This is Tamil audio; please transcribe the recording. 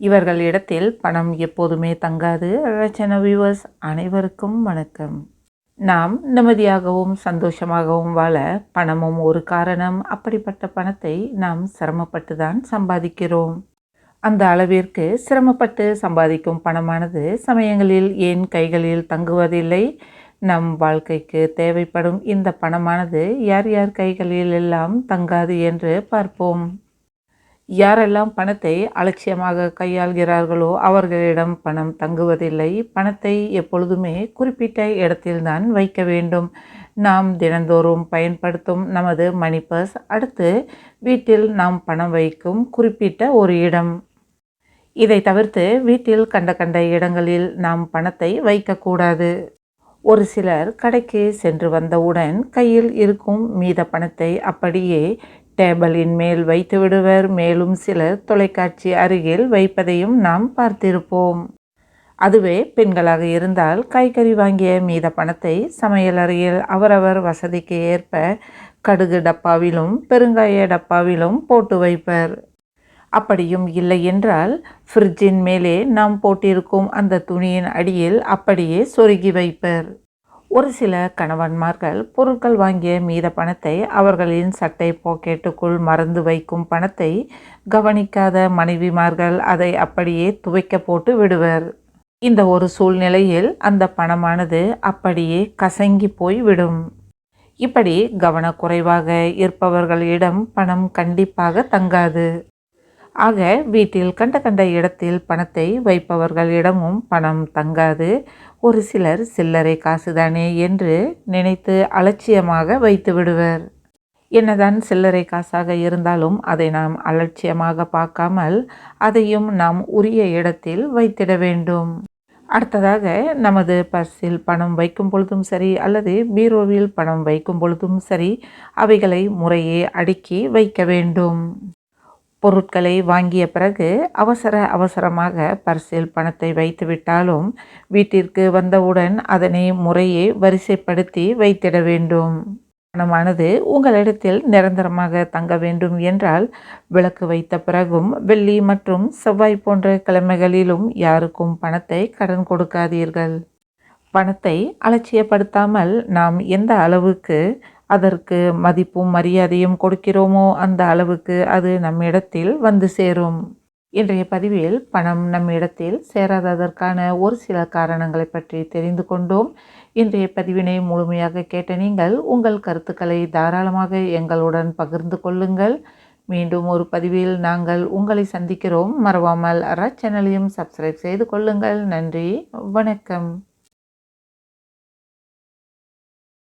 இவர்களிடத்தில் பணம் எப்போதுமே தங்காது ரச்சன வியூவர்ஸ் அனைவருக்கும் வணக்கம். நாம் நிம்மதியாகவும் சந்தோஷமாகவும் வாழ பணமும் ஒரு காரணம். அப்படிப்பட்ட பணத்தை நாம் சிரமப்பட்டு தான் சம்பாதிக்கிறோம். அந்த அளவிற்கு சிரமப்பட்டு சம்பாதிக்கும் பணமானது சமயங்களில் ஏன் கைகளில் தங்குவதில்லை? நம் வாழ்க்கைக்கு தேவைப்படும் இந்த பணமானது யார் யார் கைகளில் எல்லாம் தங்காது என்று பார்ப்போம். யாரெல்லாம் பணத்தை அலட்சியமாக கையாள்கிறார்களோ அவர்களிடம் பணம் தங்குவதில்லை. பணத்தை எப்பொழுதுமே குறிப்பிட்ட இடத்தில்தான் வைக்க வேண்டும். நாம் தினந்தோறும் பயன்படுத்தும் நமது மணி பர்ஸ். அடுத்து வீட்டில் நாம் பணம் வைக்கும் குறிப்பிட்ட ஒரு இடம். இதை தவிர்த்து வீட்டில் கண்ட கண்ட இடங்களில் நாம் பணத்தை வைக்கக்கூடாது. ஒரு சிலர் கடைக்கு சென்று வந்தவுடன் கையில் இருக்கும் மீத பணத்தை அப்படியே டேபிளின் மேல் வைத்து விடுவர். மேலும் சிலர் தொலைக்காட்சி அருகில் வைப்பதையும் நாம் பார்த்திருப்போம். அதுவே பெண்களாக இருந்தால் காய்கறி வாங்கிய மீத பணத்தை சமையல் அறையில் அவரவர் வசதிக்கு ஏற்ப கடுகு டப்பாவிலும் பெருங்காய டப்பாவிலும் போட்டு வைப்பர். அப்படியும் இல்லை என்றால் ஃப்ரிட்ஜின் மேலே நாம் போட்டிருக்கும் அந்த துணியின் அடியில் அப்படியே சொருகி வைப்பர். ஒரு சில கணவன்மார்கள் பொருட்கள் வாங்கிய மீத பணத்தை அவர்களின் சட்டை பாக்கெட்டுக்குள் மறந்து வைக்கும் பணத்தை கவனிக்காத மனைவிமார்கள் அதை அப்படியே துவைக்க போட்டு விடுவர். இந்த ஒரு சூழ்நிலையில் அந்த பணமானது அப்படியே கசங்கி போய் விடும். இப்படி கவனக்குறைவாக இருப்பவர்களிடம் பணம் கண்டிப்பாக தங்காது. ஆக வீட்டில் கண்ட கண்ட இடத்தில் பணத்தை வைப்பவர்களிடமும் பணம் தங்காது. ஒரு சிலர் சில்லறை காசுதானே என்று நினைத்து அலட்சியமாக வைத்து விடுவர். என்னதான் சில்லறை காசாக இருந்தாலும் அதை நாம் அலட்சியமாக பார்க்காமல் அதையும் நாம் உரிய இடத்தில் வைத்திட வேண்டும். அடுத்ததாக நமது பர்ஸில் பணம் வைக்கும் பொழுதும் சரி அல்லது பீரோவில் பணம் வைக்கும் பொழுதும் சரி அவைகளை முறையே அடுக்கி வைக்க வேண்டும். பொருட்களை வாங்கிய பிறகு அவசர அவசரமாக பர்சில் பணத்தை வைத்து விட்டாலும் வீட்டிற்கு வந்தவுடன் அதனை முறையே வரிசைப்படுத்தி வைத்திட வேண்டும். பணமானது உங்களிடத்தில் நிரந்தரமாக தங்க வேண்டும் என்றால் விளக்கு வைத்த பிறகும் வெள்ளி மற்றும் செவ்வாய் போன்ற கிழமைகளிலும் யாருக்கும் பணத்தை கடன் கொடுக்காதீர்கள். பணத்தை அலட்சியப்படுத்தாமல் நாம் எந்த அளவுக்கு அதற்கு மதிப்பும் மரியாதையும் கொடுக்கிறோமோ அந்த அளவுக்கு அது நம்மிடத்தில் வந்து சேரும். இன்றைய பதிவில் பணம் நம்மிடத்தில் சேராததற்கான ஒரு சில காரணங்களை பற்றி தெரிந்து கொண்டோம். இன்றைய பதிவினை முழுமையாக கேட்ட நீங்கள் உங்கள் கருத்துக்களை தாராளமாக எங்களுடன் பகிர்ந்து கொள்ளுங்கள். மீண்டும் ஒரு பதிவில் நாங்கள் உங்களை சந்திக்கிறோம். மறவாமல் அரா சேனலையும் சப்ஸ்கிரைப் செய்து கொள்ளுங்கள். நன்றி. வணக்கம்.